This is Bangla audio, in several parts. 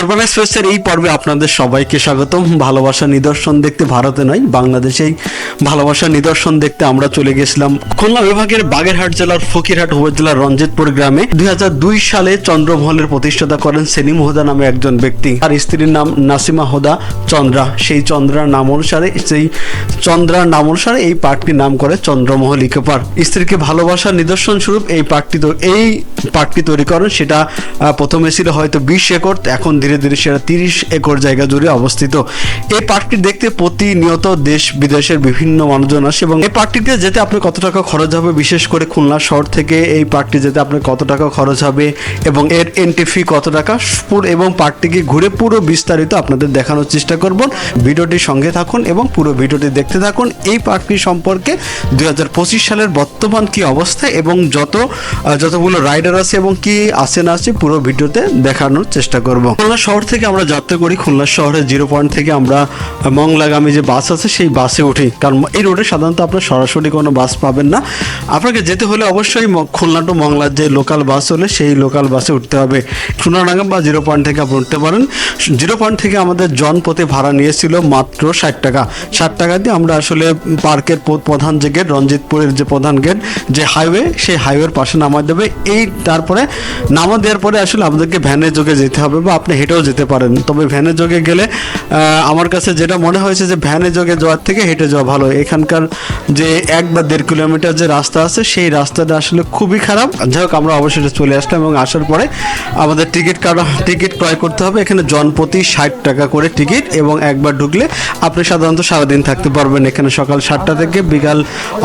অরবান এক্সপ্রেসের এই পর্বে আপনাদের সবাইকে স্বাগতম। ভালোবাসা নিদর্শন দেখতে ভারতে নয় বাংলাদেশেই ভালোবাসা নিদর্শন দেখতে আমরা চলে গেছিলাম খুলনা বিভাগের বাগেরহাট জেলার ফকিরহাট উপজেলার রঞ্জিতপুর গ্রামে। দুই সালে চন্দ্রমহলের প্রতিষ্ঠাতা করেন সেলিম হোদা নামে একজন ব্যক্তি। আর স্ত্রীর নাম নাসিমা হোদা, চন্দ্রা। সেই চন্দ্রার নাম অনুসারে, সেই চন্দ্রার নাম অনুসারে এই পার্কটির নাম করে চন্দ্রমহল ইকো পার্ক। স্ত্রীকে ভালোবাসার নিদর্শন স্বরূপ এই পার্কটি এই পার্কটি তৈরি করেন, সেটা প্রথমে ছিল হয়তো বিশ একর, এখন ধীরে ধীরে সেটা তিরিশ একর জায়গা জুড়ে অবস্থিত। এই পার্কটি দেখতে প্রতিনিয়ত দেশ বিদেশের বিভিন্ন মানুষজন আসে এবং এই পার্কটিতে যেতে আপনার কত টাকা খরচ হবে, বিশেষ করে খুলনা শহর থেকে এই পার্কটি যেতে আপনার কত টাকা খরচ হবে এবং এর এন্ট্রি ফি কত টাকা? এবং পার্কটিকে ঘুরে পুরো বিস্তারিত আপনাদের দেখানোর চেষ্টা করব। ভিডিওটির সঙ্গে থাকুন এবং পুরো ভিডিওটি দেখতে থাকুন। এই পার্কটি সম্পর্কে দুই হাজার পঁচিশ সালের বর্তমান কি অবস্থা এবং যত যতগুলো রাইডার আছে এবং কি আছে না আছে পুরো ভিডিওতে দেখানোর চেষ্টা করব। খুলনা শহর থেকে আমরা যাত্রা করি, খুলনা শহরের জিরো পয়েন্ট থেকে আমরা মংলাগামী যে বাস আছে, সেই বাসে উঠি। কারণ এই রোডে সাধারণত আপনার সরাসরি কোনো বাস পাবেন না। আপনাকে যেতে হলে অবশ্যই খুলনা টু মংলার যে লোকাল বাস হলে সেই লোকাল বাসে উঠতে হবে। সোনাডাঙ্গা বা জিরো পয়েন্ট থেকে আপনি উঠতে পারেন। জিরো পয়েন্ট থেকে আমাদের জন প্রতি ভাড়া নিয়েছিল মাত্র ষাট টাকা। ষাট টাকা দিয়ে আমরা আসলে পার্কের প্রধান যে গেট রঞ্জিতপুরের যে প্রধান গেট যে হাইওয়ে সেই হাইওয়ের পাশে নামা দেবে। এই তারপরে নামা দেওয়ার পরে আসলে আমাদেরকে ভ্যানের যোগে যেতে হবে বা আপনি হেঁটেও যেতে পারেন। তবে ভ্যানে যোগে গেলে আমার কাছে যেটা মনে হয়েছে যে ভ্যানে যোগে যাওয়ার থেকে হেঁটে যাওয়া ভালো। এখানকার যে এক বা দেড় কিলোমিটার যে রাস্তা আছে, সেই রাস্তাটা আসলে খুবই খারাপ। যাই হোক, আমরা অবশ্যই চলে আসলাম এবং আসার পরে আমাদের টিকিট কাটা, টিকিট ক্রয় করতে হবে। এখানে জনপ্রতি ষাট টাকা করে টিকিট এবং একবার ঢুকলে আপনি সাধারণত সারাদিন থাকতে পারবেন। এখানে সকাল সাতটা থেকে বিকাল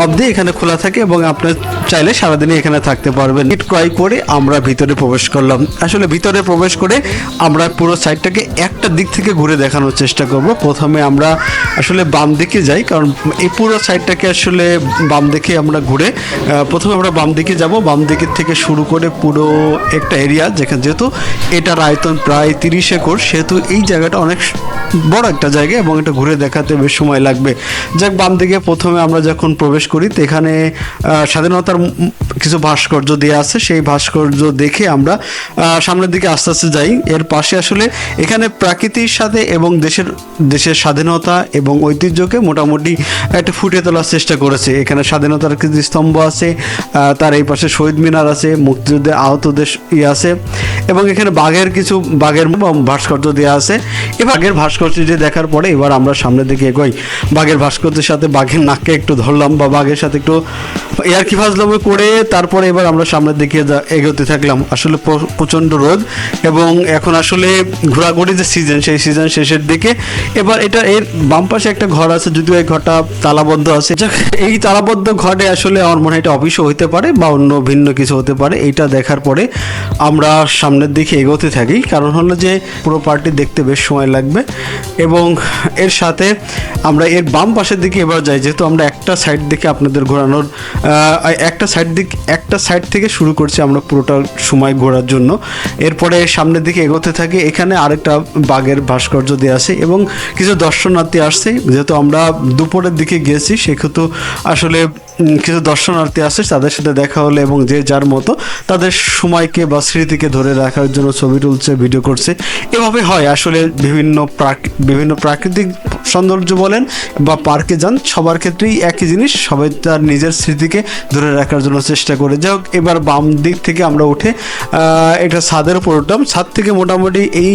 অবধি এখানে খোলা থাকে এবং আপনি চাইলে সারাদিনই এখানে থাকতে পারবেন। টিকিট ক্রয় করে আমরা ভিতরে প্রবেশ করলাম। আসলে ভিতরে প্রবেশ করে আমরা পুরো সাইডটাকে একটা দিক থেকে ঘুরে দেখানোর চেষ্টা করব। প্রথমে আমরা আসলে বাম দিকে যাই, কারণ এই পুরো সাইডটাকে আসলে বাম দিকে আমরা ঘুরে প্রথমে আমরা বাম দিকে যাব। বাম দিকের থেকে শুরু করে পুরো একটা এরিয়া, যেখানে যেহেতু এটার আয়তন প্রায় তিরিশ একর, সেহেতু এই জায়গাটা অনেক বড় একটা জায়গা এবং এটা ঘুরে দেখাতে বেশ সময় লাগবে। যাক, বাম দিকে প্রথমে আমরা যখন প্রবেশ করি, তো এখানে স্বাধীনতার কিছু ভাস্কর্য দেওয়া আছে। সেই ভাস্কর্য দেখে আমরা সামনের দিকে আস্তে আস্তে যাই। এর পাশে আসলে এখানে প্রাকৃতির সাথে এবং দেশের দেশের স্বাধীনতা এবং ঐতিহ্যকে মোটামুটি একটা ফুটিয়ে তোলার চেষ্টা করেছে। এখানে স্বাধীনতার কিছু স্তম্ভ আছে তার এই পাশে শহীদ মিনার আছে, মুক্তিযুদ্ধে আহতদের ইয়ে আছে এবং এখানে বাঘের কিছু, বাঘের ভাস্কর্য দেওয়া আছে। এবার বাঘের ভাস্কর্যটি দেখার পরে এবার আমরা সামনের দিকে এগোই। বাঘের ভাস্কর্যের সাথে বাঘের নাককে একটু ধরলাম বা বাঘের সাথে একটু এয়ার কি ফাজলামো করে তারপরে এবার আমরা সামনের দিকে এগোতে থাকলাম। আসলে প্র- প্রচণ্ড রোদ এবং এখন আসলে ঘোরাঘুরি যে সিজন সেই সিজন শেষের দিকে। এবার এটা এর বাম পাশে একটা ঘর আছে, যদিও এই ঘরটা তালাবদ্ধ আছে। এই তালাবদ্ধ ঘরে আসলে আমার মনে হয় এটা অফিসও হতে পারে বা অন্য ভিন্ন কিছু হতে পারে। এটা দেখার পরে আমরা সামনের দিকে এগোতে থাকি। কারণ হলো যে পুরো পার্টি দেখতে বেশ সময় লাগবে। এবং এর সাথে আমরা এর বাম পাশের দিকে এবার যাই। যেহেতু আমরা একটা সাইড দিকে আপনাদের ঘোরানোর একটা সাইড দিক, একটা সাইড থেকে শুরু করছি আমরা পুরোটা সময় ঘোরার জন্য। এরপরে সামনের দিকে এগোতে থাকি এখানে আরেকটা বাঘের ভাস্কর্য দেওয়া আছে এবং কিছু দর্শনার্থী আসছে। যেহেতু আমরা দুপুরের দিকে গিয়েছি সেক্ষেত্রে আসলে কিছু দর্শনার্থী আসছে তাদের সাথে দেখা হলে এবং যে যার মতো তাদের সময়কে বা স্মৃতিকে ধরে রাখার জন্য ছবি তুলছে ভিডিও করছে। এভাবে হয়, আসলে বিভিন্ন বিভিন্ন প্রাকৃতিক সৌন্দর্য বলেন বা পার্কে যান, সবার ক্ষেত্রেই একই জিনিস, সবাই তার নিজের স্মৃতিকে ধরে রাখার জন্য চেষ্টা করে। যাই হোক, এবার বাম দিক থেকে আমরা উঠে এটা ছাদের উপর উঠলাম। ছাদ থেকে মোটামুটি এই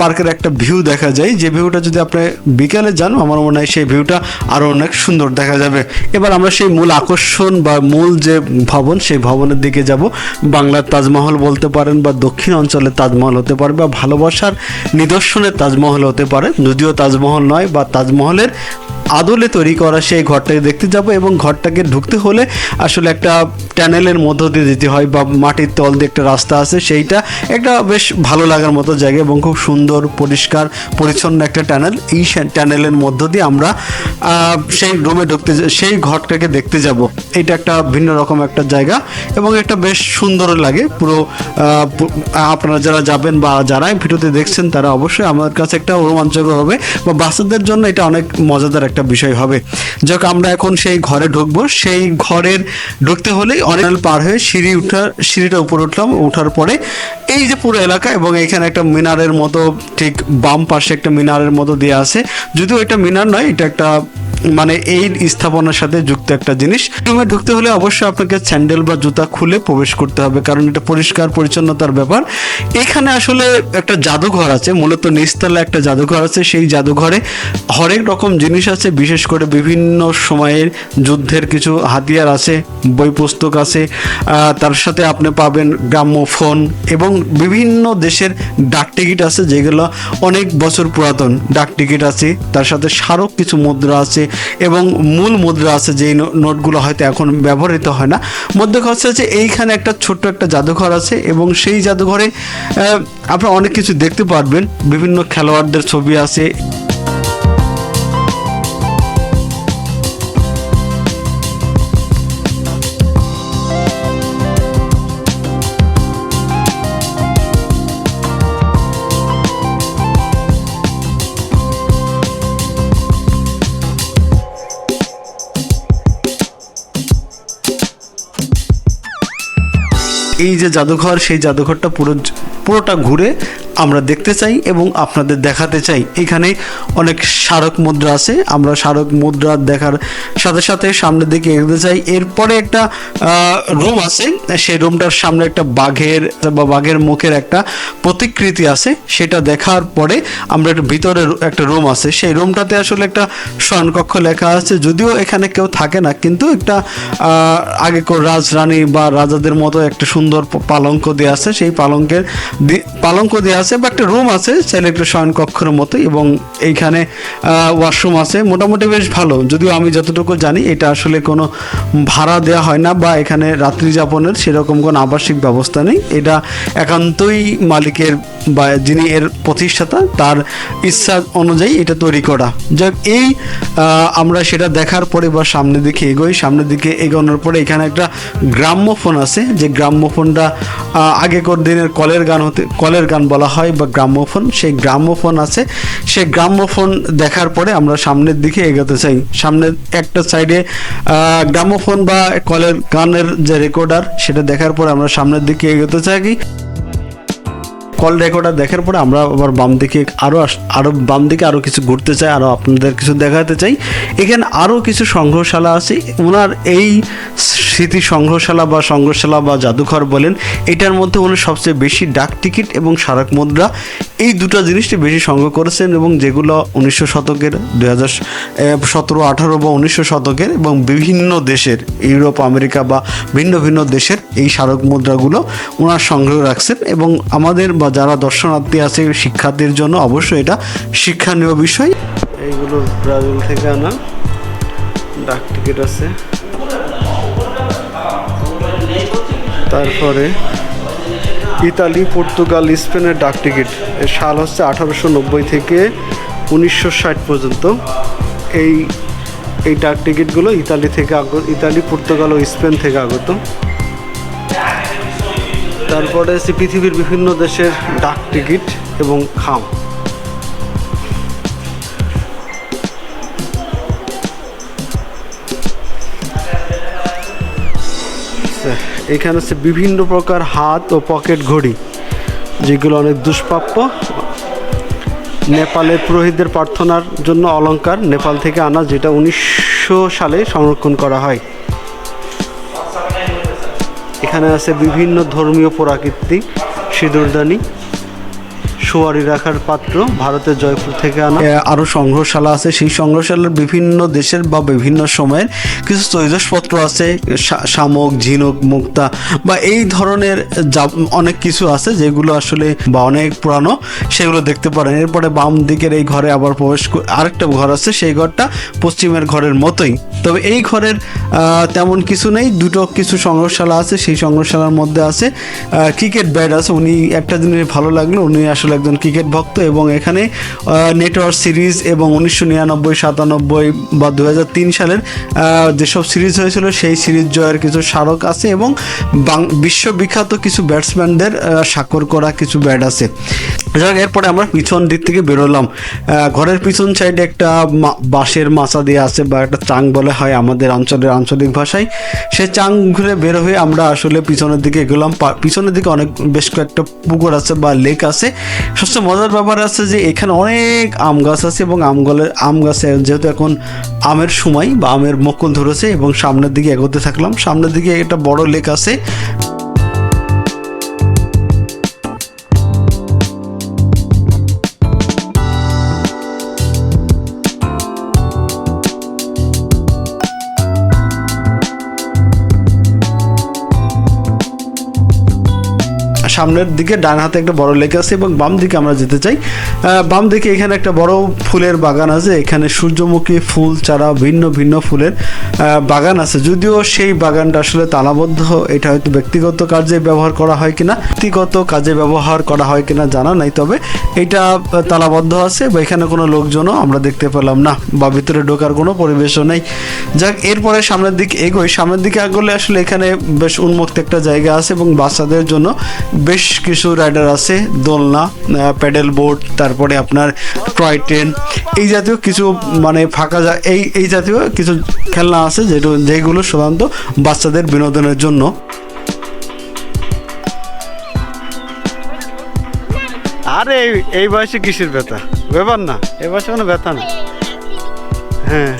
পার্কের একটা ভিউ দেখা যায়। যে ভিউটা যদি আপনি বিকালে যান, আমার মনে হয় সেই ভিউটা আরও অনেক সুন্দর দেখা যাবে। এবার আমরা সেই মূল আকর্ষণ বা মূল যে ভবন, সেই ভবনের দিকে যাব। বাংলার তাজমহল বলতে পারেন বা দক্ষিণ অঞ্চলের তাজমহল হতে পারে বা ভালোবাসার নিদর্শনের তাজমহল হতে পারে। যদিও তাজমহল নয়, বা তাজমহলের আদলে তৈরি করা সেই ঘরটাকে দেখতে যাব এবং ঘরটাকে ঢুকতে হলে আসলে একটা ট্যানেলের মধ্য দিয়ে যেতে হয় বা মাটির তল দিয়ে একটা রাস্তা আছে, সেইটা একটা বেশ ভালো লাগার মতো জায়গা এবং খুব সুন্দর, পরিষ্কার, পরিচ্ছন্ন একটা ট্যানেল এই ট্যানেলের মধ্য দিয়ে আমরা সেই রুমে ঢুকতে সেই ঘরটাকে দেখতে যাব। এটা একটা ভিন্ন রকম একটা জায়গা এবং একটা বেশ সুন্দর লাগে। পুরো আপনারা যারা যাবেন বা যারাই ভিডিওতে দেখছেন, তারা অবশ্যই আমার কাছে একটা রোমাঞ্চকর হবে বা বাচ্চাদের জন্য এটা অনেক মজাদার একটা একটা বিষয় হবে। যাক, আমরা এখন সেই ঘরে ঢুকবো। সেই ঘরের ঢুকতে হলেই অনেক পার হয়ে সিঁড়ি উঠার সিঁড়িটা উপরে উঠলাম। ওঠার পরে এই যে পুরো এলাকা এবং এখানে একটা মিনারের মতো, ঠিক বাম পাশে একটা মিনারের মতো দেওয়া আছে। যদিও এটা মিনার নয়, এটা একটা মানে এই স্থাপনার সাথে যুক্ত একটা জিনিস। রুমে ঢুকতে হলে অবশ্যই আপনাকে স্যান্ডেল বা জুতা খুলে প্রবেশ করতে হবে, কারণ এটা পরিষ্কার, পরিচ্ছন্নতার ব্যাপার। এখানে আসলে একটা জাদুঘর আছে, মূলত নিচতলা একটা জাদুঘর আছে। সেই জাদুঘরে হরেক রকম জিনিস আছে, বিশেষ করে বিভিন্ন সময়ের যুদ্ধের কিছু হাতিয়ার আছে বই পুস্তক আছে তার সাথে আপনি পাবেন গ্রাম্যফোন এবং বিভিন্ন দেশের ডাক টিকিট আছে, যেগুলো অনেক বছর পুরাতন ডাক টিকিট আছে। তার সাথে স্মারক কিছু মুদ্রা আছে এবং মূল মুদ্রা আছে, যেই নো- নোটগুলো হয়তো এখন ব্যবহৃত হয় না। মধ্যে কথা যে এইখানে একটা ছোট্ট একটা জাদুঘর আছে এবং সেই জাদুঘরে আপনারা অনেক কিছু দেখতে পারবেন। বিভিন্ন খেলোয়াড়দের ছবি আছে এই যে জাদুঘর, সেই জাদুঘরটা পুরো পুরোটা ঘুরে আমরা দেখতে চাই এবং আপনাদের দেখাতে চাই। এখানে অনেক স্মারক মুদ্রা আছে। আমরা স্মারক মুদ্রা দেখার সাথে সাথে সামনের দিকে এগোতে চাই। এরপরে একটা রুম আছে। সেই রুমটার সামনে একটা বাঘের বা বাঘের মুখের একটা প্রতিকৃতি আছে। সেটা দেখার পরে আমরা একটা ভিতরে একটা রুম আছে। সেই রুমটাতে আসলে একটা শয়নকক্ষ লেখা আছে। যদিও এখানে কেউ থাকে না, কিন্তু একটা আগেকার রাজরানী বা রাজাদের মতো একটা সুন্দর পালঙ্ক দেওয়া আছে। সেই পালঙ্কের পালঙ্ক দেওয়া আছে বা একটা রুম আছে। চাইলে একটা শয়নকক্ষের মতো এবং এইখানে ওয়াশরুম আছে। মোটামুটি বেশ ভালো। যদিও আমি যতটুকু জানি, এটা আসলে কোনো ভাড়া দেওয়া হয় না বা এখানে রাত্রি যাপনের সেরকম কোনো আবাসিক ব্যবস্থা নেই। এটা একান্তই মালিকের বা যিনি এর প্রতিষ্ঠাতা, তার ইচ্ছা অনুযায়ী এটা তৈরি করা। যাক, এই আমরা সেটা দেখার পরে বা সামনের দিকে এগোই। সামনের দিকে এগোনোর পরে এখানে একটা গ্রাম্যফোন আছে। যে গ্রাম্যফোনটা আগেকার দিনের কলের গান হতে, কলের গান বলা হয় বা গ্রাম্যফোন। সেই গ্রাম্যফোন আছে। সেই গ্রাম্যফোন দেখার পরে আমরা সামনের দিকে এগোতে চাই। সামনে একটা সাইডে গ্রামোফোন বা কলের গানের যে রেকর্ডার সেটা দেখার পরে আমরা সামনের দিকে এগোতে চাই কল রেকর্ডার দেখার পরে আমরা আবার বাম দিকে আরও আরও বাম দিকে আরও কিছু ঘুরতে চাই আরও আপনাদের কিছু দেখাতে চাই। এখানে আরও কিছু সংগ্রহশালা আছে। ওনার এই স্মৃতি সংগ্রহশালা বা সংগ্রহশালা বা জাদুঘর বলেন, এটার মধ্যে উনি সবচেয়ে বেশি ডাক টিকিট এবং স্মারক মুদ্রা। এই দুটো জিনিসটি বেশি সংগ্রহ করেছেন এবং যেগুলো উনিশশো শতকের দুই হাজার সতেরো, আঠারো বা উনিশশো শতকের এবং বিভিন্ন দেশের, ইউরোপ, আমেরিকা বা ভিন্ন ভিন্ন দেশের এই স্মারক মুদ্রাগুলো ওনার সংগ্রহ রাখছেন এবং আমাদের বা যারা দর্শনার্থী আছে, শিক্ষার্থীর জন্য অবশ্যই এটা শিক্ষণীয় বিষয়। এইগুলো ব্রাজিল থেকে আনা। ডাক টিকিট আছে। তারপরে ইতালি, পর্তুগাল, স্পেনের ডাক টিকিট। এর সাল হচ্ছে আঠারোশো নব্বই থেকে উনিশশো ষাট পর্যন্ত। এই এই ডাক টিকিটগুলো ইতালি থেকে আগত, ইতালি, পর্তুগাল ও স্পেন থেকে আগত। তারপরে পৃথিবীর বিভিন্ন দেশের ডাক টিকিট এবং খাম। এখানে আছে বিভিন্ন প্রকার হাত ও পকেট ঘড়ি, যেগুলো অনেক দুষ্প্রাপ্য। নেপালের পুরোহিতদের প্রার্থনার জন্য অলঙ্কার নেপাল থেকে আনা, যেটা উনিশশো সালে সংরক্ষণ করা হয়। এখানে আছে বিভিন্ন ধর্মীয় প্রাকৃতিক সিঁদুরদানি। সোয়ারি রাখার পাত্র ভারতের জয়পুর থেকে আনা। আরও সংগ্রহশালা আছে। সেই সংগ্রহশালার বিভিন্ন দেশের বা বিভিন্ন সময়ের কিছু তৈজসপত্র আছে। শামুক, ঝিনুক, মুক্তা বা এই ধরনের অনেক কিছু আছে যেগুলো আসলে বা অনেক পুরানো, সেগুলো দেখতে পারেন। এরপরে বাম দিকের এই ঘরে আবার প্রবেশ আরেকটা ঘর আছে। সেই ঘরটা পশ্চিমের ঘরের মতোই। তবে এই ঘরের তেমন কিছু নেই। দুটো কিছু সংগ্রহশালা আছে। সেই সংগ্রহশালার মধ্যে আছে ক্রিকেট ব্যাট আছে। উনি একটা জিনিস ভালো লাগল। উনি আসলে একজন ক্রিকেট ভক্ত এবং এখানে নেটওয়ার্ক সিরিজ এবং উনিশশো নিরানব্বই, সাতানব্বই বা দু হাজার তিন সালের যেসব সিরিজ হয়েছিল সেই সিরিজ জয়ের কিছু স্মারক আছে এবং বিশ্ববিখ্যাত কিছু ব্যাটসম্যানদের স্বাক্ষর করা কিছু ব্যাট আছে। যাক, এরপরে আমরা পিছন দিক থেকে বেরোলাম। ঘরের পিছন সাইডে একটা বাঁশের মাচা দিয়ে আছে বা একটা চাং বলে হয় আমাদের অঞ্চলের আঞ্চলিক ভাষায়। সে চাং ঘুরে বের হয়ে আমরা আসলে পিছনের দিকে এগোলাম। পিছনের দিকে অনেক, বেশ কয়েকটা পুকুর আছে বা লেক আছে। সবচেয়ে মজার ব্যাপার আছে যে এখানে অনেক আম গাছ আছে এবং আম গলের আম গাছে যেহেতু এখন আমের সময় বা আমের মকুল ধরেছে এবং সামনের দিকে এগোতে থাকলাম, সামনের দিকে একটা বড় লেক আছে। সামনের দিকে ডান হাতে একটা বড় লেক আছে এবং বাম দিকে আমরা যেতে চাই। বাম দিকে এখানে একটা বড় ফুলের বাগান আছে। এখানে সূর্যমুখী ফুল ছাড়া ভিন্ন ভিন্ন ফুলের বাগান আছে। যদিও সেই বাগানটা আসলে তালাবদ্ধ, এটা হয়তো ব্যক্তিগত কাজে ব্যবহার করা হয় কিনা, ব্যক্তিগত কাজে ব্যবহার করা হয় কিনা জানা নাই, তবে এটা তালাবদ্ধ আছে বা এখানে কোনো লোকজনও আমরা দেখতে পেলাম না বা ভিতরে ঢোকার কোনো পরিবেশও নেই। যাক, এরপরে সামনের দিকে এগোই। সামনের দিকে এগোলে আসলে এখানে বেশ উন্মুক্ত একটা জায়গা আছে এবং বাচ্চাদের জন্য বেশ কিছু রাইডার আছে, দোলনা প্যাডেল বোর্ড তারপরে আপনার টয় ট্রেন এই জাতীয় কিছু মানে ফাঁকা এই এই জাতীয় কিছু খেলনা আছে যেগুলো যেগুলো সাধারণত বাচ্চাদের বিনোদনের জন্য। আরে, এই- এই বয়সে কিসের ব্যথা? ব্যাপার না, এই বয়সে কোনো ব্যথা না। হ্যাঁ।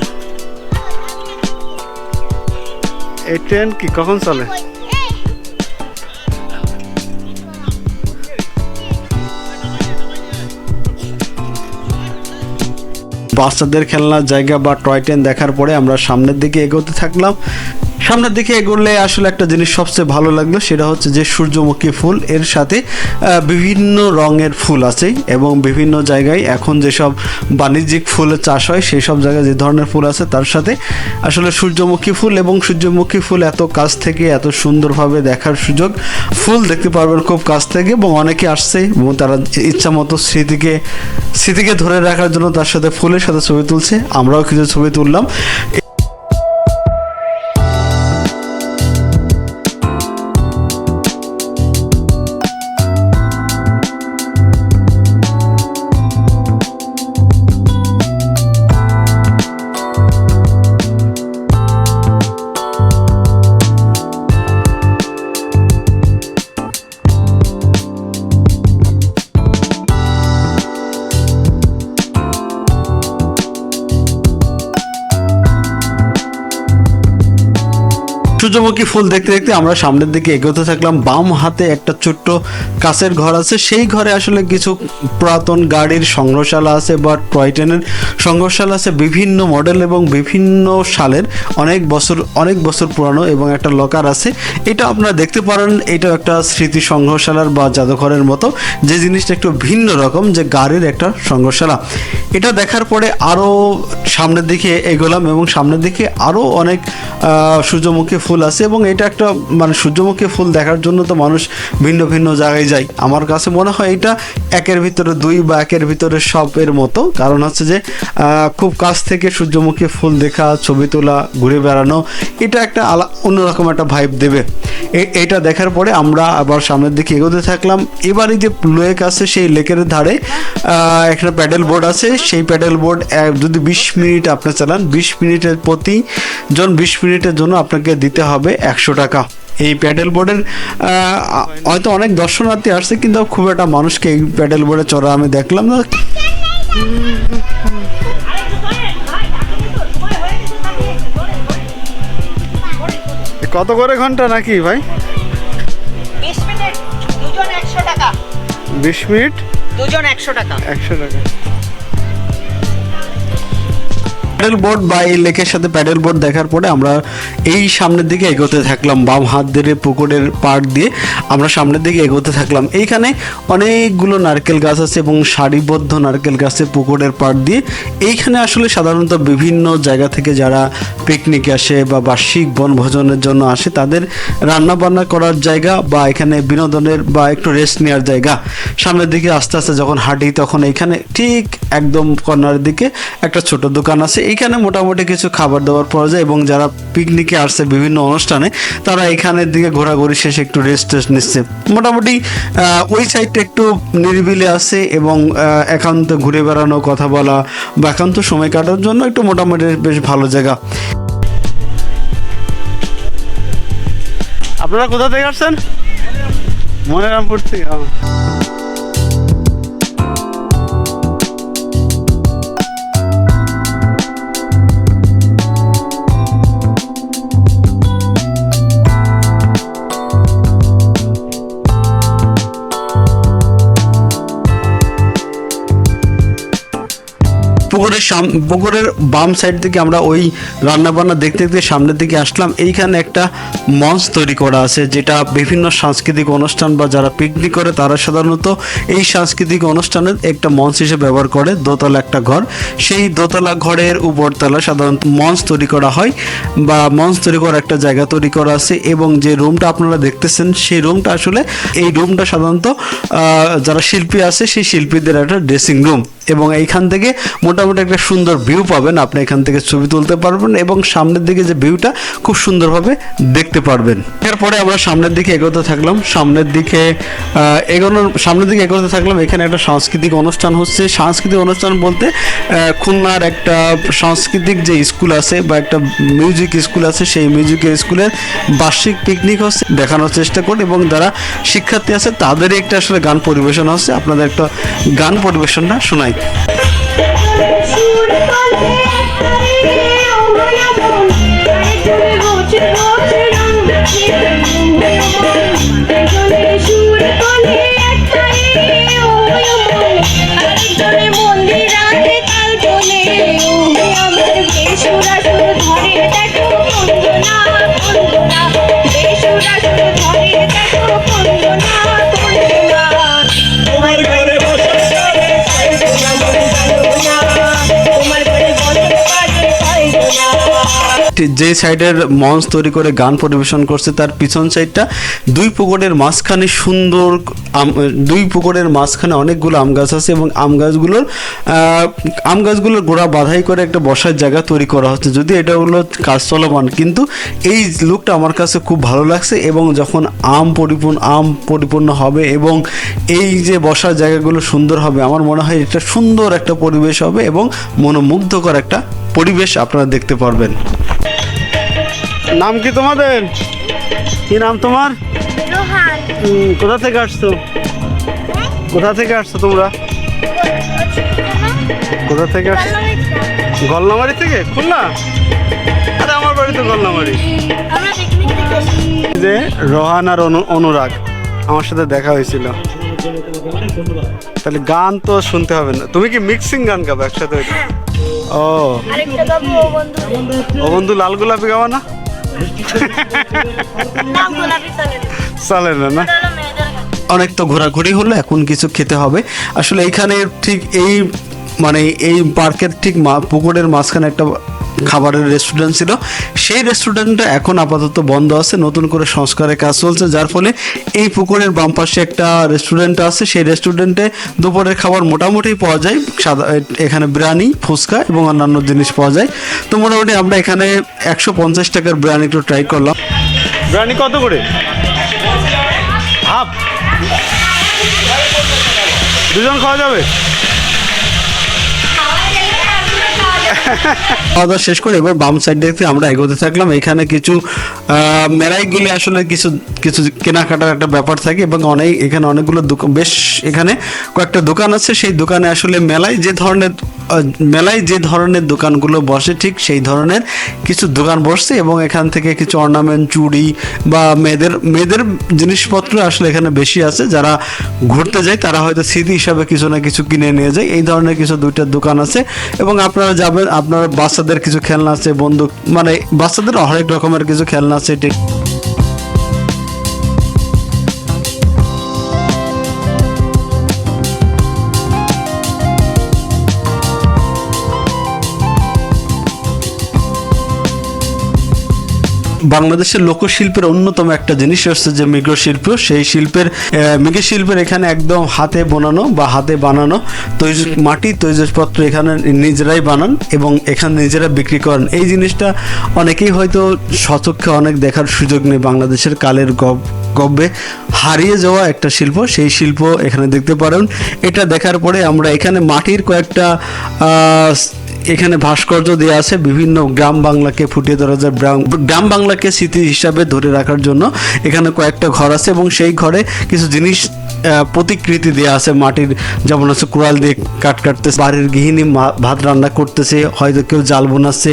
এই ট্রেন কি, কখন চলে? বাচ্চাদের খেলনার জায়গা বা টয় ট্রেন দেখার পরে আমরা সামনের দিকে এগোতে থাকলাম। সামনের দিকে এগোলে আসলে একটা জিনিস সবচেয়ে ভালো লাগল, সেটা হচ্ছে যে সূর্যমুখী ফুল, এর সাথে বিভিন্ন রঙের ফুল আছে এবং বিভিন্ন জায়গায় এখন যেসব বাণিজ্যিক ফুলের চাষ হয় সেই সব জায়গায় যে ধরনের ফুল আছে, তার সাথে আসলে সূর্যমুখী ফুল এবং সূর্যমুখী ফুল এত কাছ থেকে, এত সুন্দরভাবে দেখার সুযোগ। ফুল দেখতে পারবেন খুব কাছ থেকে এবং অনেকে আসছে এবং তারা ইচ্ছা মতো স্মৃতিকে স্মৃতিকে ধরে রাখার জন্য তার সাথে ফুলের সাথে ছবি তুলছে। আমরাও কিছু ছবি তুললাম। সূর্যমুখী ফুল দেখতে দেখতে আমরা সামনের দিকে এগোতে থাকলাম। বাম হাতে একটা ছোট্ট কাছের ঘর আছে। সেই ঘরে আসলে কিছু পুরাতন গাড়ির সংগ্রহশালা আছে বা টয় ট্রেনের সংগ্রহশালা আছে। বিভিন্ন মডেল এবং বিভিন্ন সালের অনেক বছর অনেক বছর পুরানো এবং একটা লকার আছে। এটা আপনারা দেখতে পারেন। এটা একটা স্মৃতি সংগ্রহশালার বা জাদুঘরের মতো। যে জিনিসটা একটু ভিন্ন রকম যে গাড়ির একটা সংগ্রহশালা। এটা দেখার পরে আরও সামনের দিকে এগোলাম এবং সামনের দিকে আরও অনেক সূর্যমুখী ফুল আছে এবং এটা একটা মানে সূর্যমুখী ফুল দেখার জন্য তো মানুষ ভিন্ন ভিন্ন জায়গায় যায়। আমার কাছে মনে হয় এটা একের ভিতরে দুই বা একের ভিতরে সব এর মতো। কারণ হচ্ছে যে খুব কাছ থেকে সূর্যমুখী ফুল দেখা, ছবি তোলা, ঘুরে বেড়ানো, এটা একটা আলা, অন্যরকম একটা ভাইব দেবে। এটা দেখার পরে আমরা আবার সামনের দিকে এগোতে থাকলাম। এবারে যে লেক আছে, সেই লেকের ধারে একটা প্যাডেল বোর্ড আছে। সেই প্যাডেল বোর্ড যদি বিশ মিনিট আপনি চালান, বিশ মিনিটের প্রতি জন, বিশ মিনিটের জন্য আপনাকে দিতে হবে একশো টাকা। এই প্যাডেল বোর্ডের হয়তো অনেক দর্শনার্থী আসছে কিন্তু খুব একটা মানুষকে এই প্যাডেল বোর্ডে চড়া আমি দেখলাম না। কত করে ঘণ্টা নাকি ভাই? বিশ মিনিট দুজন একশো টাকা। বিশ মিনিট? দুজন একশো টাকা। একশো টাকা। প্যাডেল বোর্ড বা এই লেকের সাথে প্যাডেল বোর্ড দেখার পরে আমরা এই সামনের দিকে এগোতে থাকলাম, বাম হাত ধরে পুকুরের পাড় দিয়ে আমরা সামনের দিকে এগোতে থাকলাম। এইখানে অনেকগুলো নারকেল গাছ আছে এবং সারিবদ্ধ নারকেল গাছে পুকুরের পাড় দিয়ে এইখানে আসলে সাধারণত বিভিন্ন জায়গা থেকে যারা পিকনিক আসে বা বার্ষিক বনভোজনের জন্য আসে, তাদের রান্না বান্না করার জায়গা বা এখানে বিনোদনের বা একটু রেস্ট নেওয়ার জায়গা। সামনের দিকে আস্তে আস্তে যখন হাঁটি তখন এইখানে ঠিক একদম কর্নারের দিকে একটা ছোট দোকান আছে। এইখানে মোটামুটি কিছু খাবার দাবার পাওয়া যায় এবং যারা পিকনিকে আসছে বিভিন্ন অনুষ্ঠানে, তারা এখানের দিকে ঘোরাঘুরি শেষে একটু রেস্ট টেস্ট নিচ্ছে। মোটামুটি ওই সাইডটা একটু নিরিবিলি আছে এবং একান্ত ঘুরে বেড়ানো, কথা বলা বা একান্ত সময় কাটার জন্য একটু মোটামুটি বেশ ভালো জায়গা। আপনারা কোথা থেকে আসছেন? মনিরামপুর থেকে। পুকুরের সাম পুকুরের বাম সাইড থেকে আমরা ওই রান্না বান্না দেখতে দেখতে সামনের দিকে আসলাম। এইখানে একটা মঞ্চ তৈরি করা আছে, যেটা বিভিন্ন সাংস্কৃতিক অনুষ্ঠান বা যারা পিকনিক করে তারা সাধারণত এই সাংস্কৃতিক অনুষ্ঠানের একটা মঞ্চ হিসেবে ব্যবহার করে, দোতলা একটা ঘর। সেই দোতলা ঘরের উপরতলা সাধারণত মঞ্চ তৈরি করা হয় বা মঞ্চ তৈরি করার একটা জায়গা তৈরি করা আছে এবং যে রুমটা আপনারা দেখতেছেন, সেই রুমটা আসলে এই রুমটা সাধারণত যারা শিল্পী আছে সেই শিল্পীদের একটা ড্রেসিং রুম এবং এইখান থেকে মোটামুটি একটা সুন্দর ভিউ পাবেন। আপনি এখান থেকে ছবি তুলতে পারবেন এবং সামনের দিকে যে ভিউটা খুব সুন্দরভাবে দেখতে পারবেন। এরপরে আমরা সামনের দিকে এগোতে থাকলাম। সামনের দিকে এগোনোর সামনের দিকে এগোতে থাকলাম। এখানে একটা সাংস্কৃতিক অনুষ্ঠান হচ্ছে। সাংস্কৃতিক অনুষ্ঠান বলতে খুলনার একটা সাংস্কৃতিক যে স্কুল আছে বা একটা মিউজিক স্কুল আছে, সেই মিউজিক স্কুলের বার্ষিক পিকনিক হচ্ছে। দেখানোর চেষ্টা করি এবং যারা শিক্ষার্থী আছে, তাদেরই একটা আসলে গান পরিবেশন হচ্ছে। আপনাদের একটা গান পরিবেশনটা শোনাই। Yeah. যে সাইডের মঞ্চ তৈরি করে গান পরিবেশন করছে, তার পিছন সাইডটা দুই পুকুরের মাঝখানে সুন্দর দুই পুকুরের মাঝখানে অনেকগুলো আম গাছ আছে এবং আম গাছগুলোর আম গাছগুলোর গোড়া বাধাই করে একটা বসার জায়গা তৈরি করা হচ্ছে। যদি এটা হলো কাজ চলমান, কিন্তু এই লুকটা আমার কাছে খুব ভালো লাগছে এবং যখন আম পরিপূর্ণ আম পরিপূর্ণ হবে এবং এই যে বসার জায়গাগুলো সুন্দর হবে, আমার মনে হয় এটা সুন্দর একটা পরিবেশ হবে এবং মনোমুগ্ধকর একটা পরিবেশ আপনারা দেখতে পারবেন। নাম কি তোমাদের? কি নাম তোমার? কোথা থেকে আসছো? কোথা থেকে আসছো তোমরা? কোথা থেকে আসছো? গলনামারি থেকে? খুলনা? আরে আমার বাড়ি তো গলনামারি যে রোহান আর অনু- অনুরাগ আমার সাথে দেখা হয়েছিল। তাহলে গান তো শুনতে হবে না। তুমি কি মিক্সিং গান গাবো একসাথে? ও। ও বন্ধু। লাল গোলাপি গাওয়া না? চলে না না। অনেক তো ঘোরাঘুরি হলো, এখন কিছু খেতে হবে। আসলে এখানে ঠিক এই মানে এই পার্কের ঠিক মা- পুকুরের মাঝখানে একটা খাবারের রেস্টুরেন্ট ছিল। সেই রেস্টুরেন্টটা এখন আপাতত বন্ধ আছে, নতুন করে সংস্কারের কাজ চলছে, যার ফলে এই পুকুরের বাম পাশে একটা রেস্টুরেন্ট আছে। সেই রেস্টুরেন্টে দুপুরের খাবার মোটামুটি পাওয়া যায়, সাদা এখানে বিরিয়ানি, ফুচকা এবং অন্যান্য জিনিস পাওয়া যায়। তো মোটামুটি আমরা এখানে একশো পঞ্চাশ টাকার বিরিয়ানি একটু ট্রাই করলাম। বিরিয়ানি কত করে? হাফ। দুজন খাওয়া যাবে? খাওয়া দাওয়া শেষ করে এবার বাম সাইড দেখতে আমরা এগোতে থাকলাম। এখানে কিছু মেলাইগুলি আসলে কিছু কিছু কেনাকাটার একটা ব্যাপার থাকে এবং অনেক, এখানে অনেকগুলো দোকান বেশ এখানে কয়েকটা দোকান আছে। সেই দোকানে আসলে মেলায় যে ধরনের মেলায় যে ধরনের দোকানগুলো বসে ঠিক সেই ধরনের কিছু দোকান বসছে এবং এখান থেকে কিছু অর্নামেন্ট চুড়ি বা মেয়েদের মেয়েদের জিনিসপত্র আসলে এখানে বেশি আছে। যারা ঘুরতে যায় তারা হয়তো স্মৃতি হিসাবে কিছু না কিছু কিনে নিয়ে যায়। এই ধরনের কিছু দুইটা দোকান আছে এবং আপনারা যাবেন, আপনার বাচ্চাদের কিছু খেলনা আছে, বন্দুক মানে বাচ্চাদের হরেক রকমের কিছু খেলনা আছে বাংলাদেশের লোকশিল্পের অন্যতম একটা জিনিস হচ্ছে যে মৃগশিল্প। সেই শিল্পের মৃগশিল্পের এখানে একদম হাতে বোনানো বা হাতে বানানো তৈজ মাটি তৈজসপত্র এখানে নিজেরাই বানান এবং এখানে নিজেরা বিক্রি করেন। এই জিনিসটা অনেকেই হয়তো সচক্ষে অনেক দেখার সুযোগ নেই বাংলাদেশের কালের গব গব্বে হারিয়ে যাওয়া একটা শিল্প। সেই শিল্প এখানে দেখতে পারেন। এটা দেখার পরে আমরা এখানে মাটির কয়েকটা এখানে ভাস্কর্য দেওয়া আছে, বিভিন্ন গ্রাম বাংলাকে ফুটিয়ে ধরা যায় গ্রাম- বাংলাকে স্মৃতি হিসাবে ধরে রাখার জন্য এখানে কয়েকটা ঘর আছে এবং সেই ঘরে কিছু জিনিস প্রতিকৃতি দেওয়া আছে, মাটির যেমন আছে, কুড়াল দিয়ে কাট কাটতেছে, বাড়ির গৃহিণী ভাত রান্না করতেছে, হয়তো কেউ জাল বোনাচ্ছে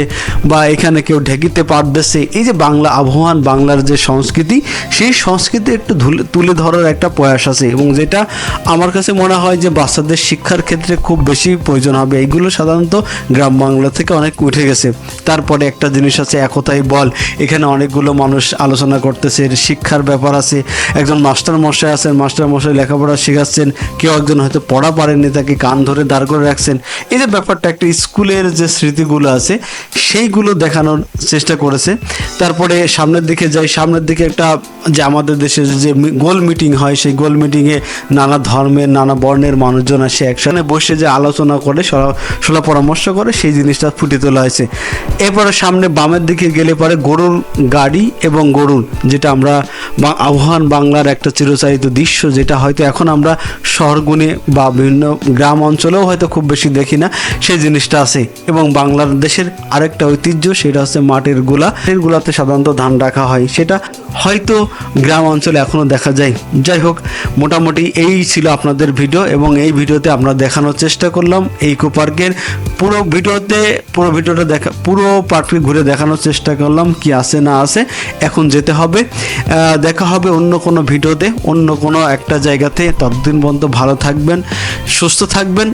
বা এখানে কেউ ঢেকিতে পারতেছে এই যে বাংলা আবহাওয়ান, বাংলার যে সংস্কৃতি, সেই সংস্কৃতি একটু তুলে ধরার একটা প্রয়াস আছে এবং যেটা আমার কাছে মনে হয় যে বাচ্চাদের শিক্ষার ক্ষেত্রে খুব বেশি প্রয়োজন হবে। এইগুলো সাধারণত গ্রাম বাংলা থেকে অনেক উঠে গেছে। তারপরে একটা জিনিস আছে, একতাই বল। এখানে অনেকগুলো মানুষ আলোচনা করতেছে, শিক্ষার ব্যাপার আছে। একজন মাস্টার মশাই আছেন মাস্টার মশাই লেখাপড়া শেখাচ্ছেন, কেউ একজন হয়তো পড়া পারেননি, তাকে কান ধরে দাঁড় করে রাখছেন। এই যে ব্যাপারটা, একটা স্কুলের যে স্মৃতিগুলো আছে, সেইগুলো দেখানোর চেষ্টা করেছে। তারপরে সামনের দিকে যাই, সামনের দিকে একটা যে আমাদের দেশে যে গোল মিটিং হয়, সেই গোল মিটিংয়ে নানা ধর্মের, নানা বর্ণের মানুষজন আসে একসাথে বসে যে আলোচনা করে সলা- পরামর্শ করে, সেই জিনিসটা ফুটে তোলা হয়েছে। এরপরে সামনে বামের দিকে গেলে পরে গরুর গাড়ি এবং গরুর, যেটা আমরা আহ্বান বাংলার একটা চিরচারিত দৃশ্য, যেটা হয়তো এখন আমরা শহরগুনে বা বিভিন্ন গ্রাম অঞ্চলেও হয়তো খুব বেশি দেখি না। সেই জিনিসটা আছে। এবং বাংলাদেশের আরেকটা ঐতিহ্য সেটা হচ্ছে মাটিরগুলা। মাটির গুলাতে সাধারণত ধান রাখা হয়। সেটা হয়তো গ্রাম অঞ্চলে এখনও দেখা যায়। যাই হোক, মোটামুটি এই ছিল আপনাদের ভিডিও এবং এই ভিডিওতে আমরা দেখানোর চেষ্টা করলাম এই পার্কের পুরো ভিডিওতে, পুরো ভিডিওটা দেখা, পুরো পার্কটি ঘুরে দেখানোর চেষ্টা করলাম কি আছে না আছে। এখন যেতে হবে। দেখা হবে অন্য কোনো ভিডিওতে, অন্য কোনো একটা জায়গাতে ততদিন পর্যন্ত ভালো থাকবেন সুস্থ থাকবেন।